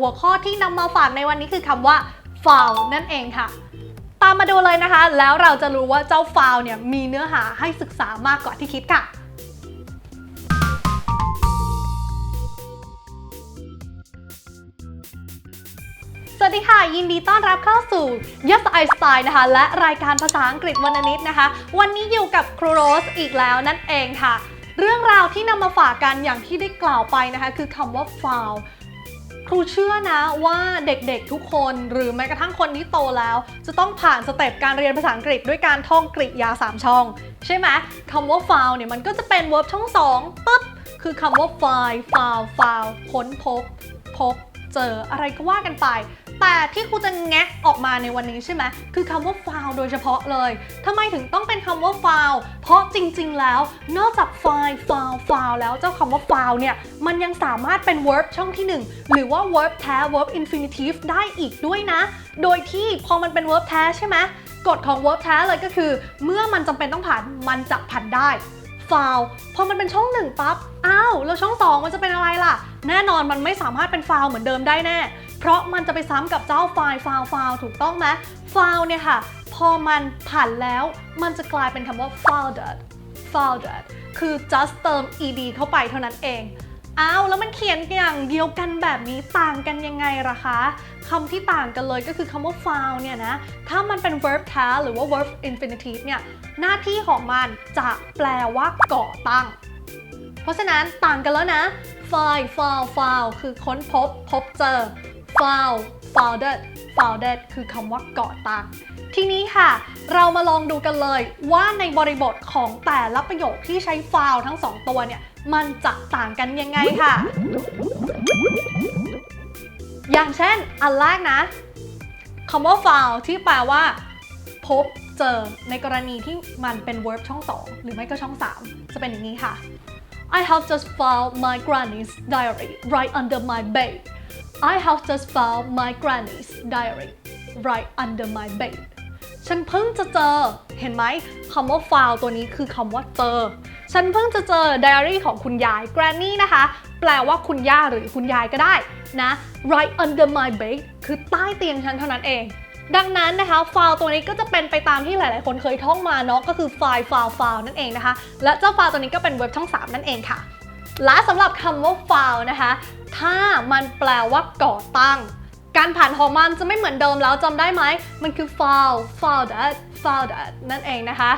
หัวข้อที่นำมาฝากในวันนี้คือคำว่า foul นั่นเองค่ะ ตามมาดูเลยนะคะ แล้วเราจะรู้ว่าเจ้า foul เนี่ยมีเนื้อหาให้ศึกษามากกว่าที่คิดค่ะ สวัสดีค่ะ ยินดีต้อนรับเข้าสู่ Yes I Style นะคะ และรายการภาษาอังกฤษวันนิดนะคะ วันนี้อยู่กับครูโรสอีกแล้วนั่นเองค่ะ เรื่องราวที่นำมาฝากกันอย่างที่ได้กล่าวไปนะคะ คือคำว่า foul ครูเชื่อนะว่าเด็กๆทุกคนหรือแม้กระทั่งคนที่โตแล้ว จะต้องผ่านสเต็ปการเรียนภาษาอังกฤษด้วยการท่องกริยา 3 ช่อง ใช่ไหมคำว่า found เนี่ยมันก็จะเป็น verb ช่องสองปุ๊บคือคำว่า find found found ค้นพบ พบ เจออะไรก็ว่ากันไป แต่ที่ครูจะแงะออกมาในวันนี้ใช่ไหมคือคำว่า found โดยเฉพาะเลยทำไมถึงต้องเป็นคำว่า found เพราะจริง ๆ แล้ว นอกจาก find found found แล้วเจ้าคำว่า found เนี่ย มันยังสามารถเป็น verb ช่องที่ 1 หรือว่า verb แท้ verb infinitive ได้อีกด้วยนะ โดยที่พอมันเป็น verb แท้ใช่ไหมกฎของ verb แท้เลยก็คือ เมื่อมันจำเป็นต้องผ่านมันจะผ่านได้ฟาวพอมันเป็นช่องหนึ่งปั๊บอ้าวแล้วช่อง2มันจะเป็นอะไรล่ะ แน่นอนมันไม่สามารถเป็นฟาวเหมือนเดิมได้แน่ เพราะมันจะไปซ้ำกับเจ้าไฟล์ฟาวฟาวถูกต้องไหมฟาวเนี่ยค่ะ พอมันผ่านแล้วมันจะกลายเป็นคำว่า founded founded คือ just เติม ed เข้าไปเท่านั้นเองอ้าวแล้วมันเขียนอย่างเดียวกันแบบนี้ต่างกันยังไงล่ะคะคำที่ต่างกันเลยก็คือคำว่า found เนี่ยนะ ถ้ามันเป็น verb แท้หรือว่า verb infinitive เนี่ย หน้าที่ของมันจะแปลว่าก่อตั้ง เพราะฉะนั้นต่างกันแล้วนะ find found found คือค้นพบ พบเจอ found founded founded คือคำว่าก่อตั้งทีนี้ค่ะ เรามาลองดูกันเลยว่าในบริบทของแต่ละประโยคที่ใช้ found ทั้งสองตัวเนี่ย มันจะต่างกันยังไงค่ะ อย่างเช่น อันแรกนะคำว่า found ที่แปลว่า พบเจอในกรณีที่มันเป็น verb ช่อง 2 หรือไม่ก็ช่อง 3 จะเป็นอย่างนี้ค่ะ I have just found my granny's diary right under my bed I have just found my granny's diary right under my bed ฉันเพิ่งจะเจอ เห็นไหมคำว่า found ตัวนี้คือคำว่าเจอ ฉันเพิ่งจะเจอ diary ของคุณยาย granny นะคะ แปลว่าคุณย่าหรือคุณยายก็ได้นะ right under my bed คือใต้เตียงฉันเท่านั้นเอง ดังนั้นนะคะฟล์ตัวนี้ก็จะเป็นไปตามที่หลาย ๆ คนเคยท่องมาเนาะก็คือไฟล์ฟล์ไฟล์นั่นเองนะคะ และเจ้าฟล์ตัวนี้ก็เป็นเว็บช่อง 3 นั่นเองค่ะ และสำหรับคำว่าฟล์นะคะ ถ้ามันแปลว่าก่อตั้ง การผ่านของมันจะไม่เหมือนเดิมแล้วจำได้ไหม มันคือไฟล์ file that file that นั่นเองนะคะ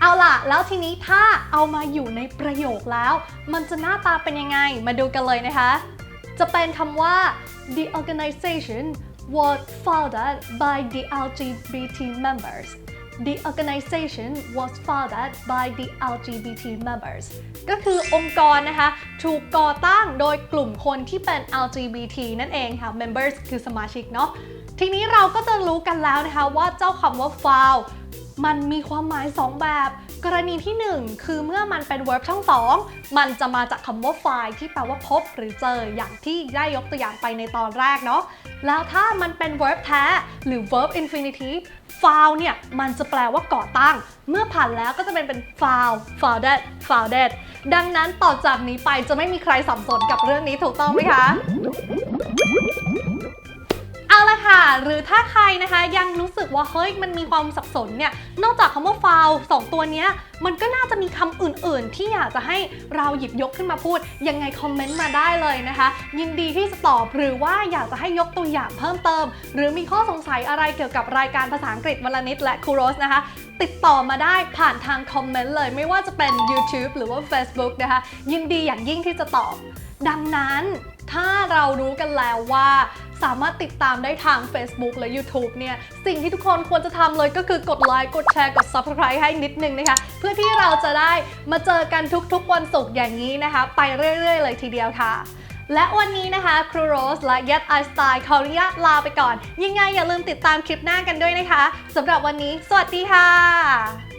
เอาล่ะ แล้วทีนี้ถ้าเอามาอยู่ในประโยคแล้ว มันจะหน้าตาเป็นยังไง มาดูกันเลยนะคะ จะเป็นคำว่า the organization was founded by the LGBT members the organization was founded by the LGBT members ก็คือองค์กรนะคะถูกก่อตั้งโดยกลุ่มคนที่เป็น LGBT นั่นเองค่ะ members คือสมาชิกเนาะ ทีนี้เราก็จะรู้กันแล้วนะคะว่าเจ้าคำว่า found มันมีความหมาย 2 แบบ กรณีที่ 1 คือเมื่อมันเป็น verb ช่อง2มันจะมาจากคำว่า find ที่แปลว่าพบหรือเจออย่างที่ได้ยกตัวอย่างไปในตอนแรกเนาะแล้วถ้ามันเป็น verb แท้ หรือ verb infinitive found เนี่ย มันจะแปลว่าก่อตั้ง เมื่อผ่านแล้วก็จะเป็นเป็น found founded founded ดังนั้นต่อจากนี้ไปจะไม่มีใครสับสนกับเรื่องนี้ถูกต้องไหมคะเอาละ ค่ะ หรือถ้าใครนะคะยังรู้สึกว่าเฮ้ยมันมีความสับสนเนี่ยนอกจากคำว่า foul สองตัวนี้มันก็น่าจะมีคำอื่นๆ ที่อยากจะให้เราหยิบยกขึ้นมาพูด ยังไงคอมเมนต์มาได้เลยนะคะ ยินดีที่จะตอบหรือว่าอยากจะให้ยกตัวอย่างเพิ่มเติม หรือมีข้อสงสัยอะไรเกี่ยวกับรายการภาษาอังกฤษวันละนิดและครูโรสนะคะ ติดต่อมาได้ผ่านทางคอมเมนต์เลย ไม่ว่าจะเป็น YouTube หรือว่า Facebook นะคะ ยินดีอย่างยิ่งที่จะตอบ ดังนั้นถ้า เรารู้กันแล้วว่าสามารถติดตามได้ทาง Facebook และ YouTube เนี่ย สิ่งที่ทุกคนควรจะทำเลยก็คือกดไลค์ กดแชร์ กด Subscribe ให้นิดนึงนะคะ เพื่อที่เราจะได้มาเจอกันทุกๆวันศุกร์อย่างนี้นะคะ ไปเรื่อยๆ เลยทีเดียวค่ะ และวันนี้นะคะ ครูโรสและ Yet I Style ขออนุญาตลาไปก่อน ยังไงอย่าลืมติดตามคลิปหน้ากันด้วยนะคะสำหรับวันนี้ สวัสดีค่ะ